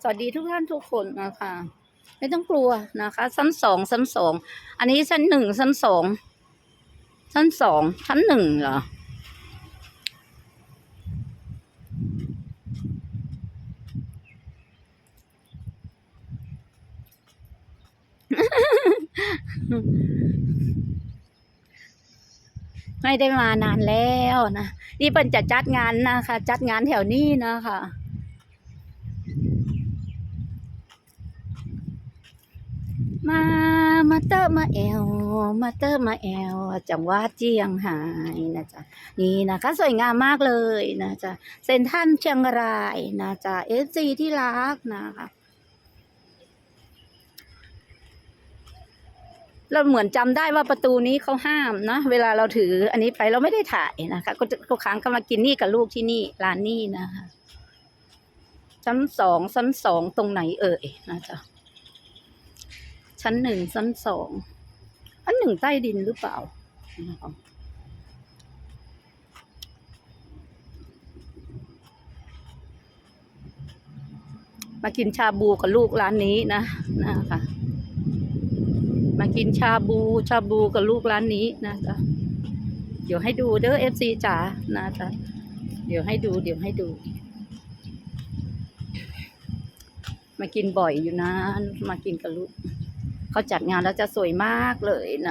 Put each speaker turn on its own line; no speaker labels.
สวัสดีทุกท่านทุกคนนะคะ ไม่ต้องกลัวนะคะ ชั้นสองชั้นสองอันนี้ชั้นหนึ่งชั้นสองชั้นสองชั้นหนึ่งเหรอไม่ได้มานานแล้วนะนี่เป็นจะจัดงานนะคะ จัดงานแถวนี้นะคะ มา มาเตอร์มาแอลมาเตอร์มาแอลจังหวัดเจียงไฮ้นะจ๊ะ นี่นะคะ สวยงามมากเลยนะจ๊ะ เซนทันเชียงรายนะจ๊ะเอฟซีที่รักนะคะเราเหมือนจำได้ว่าประตูนี้เขาห้ามนะ เวลาเราถืออันนี้ไปเราไม่ได้ถ่ายนะคะก็จะทุกครั้งก็มากินนี่กับลูกที่นี่ร้านนี่นะคะชั้นสองชั้นสองตรงไหนเอ่ยนะจ๊ะ ชั้นหนึ่งชั้นสองอันหนึ่งใต้ดินหรือเปล่า มากินชาบูกับลูกร้านนี้นะนะคะมากินชาบูชาบูกับลูกร้านนี้นะจ๊ะเดี๋ยวให้ดูเด้อเอฟซีจ๋านะจ๊ะเดี๋ยวให้ดู เดี๋ยวให้ดู มากินบ่อยอยู่นะ มากินกับลูก เขาจัดงานแล้วจะสวยมากเลยนะ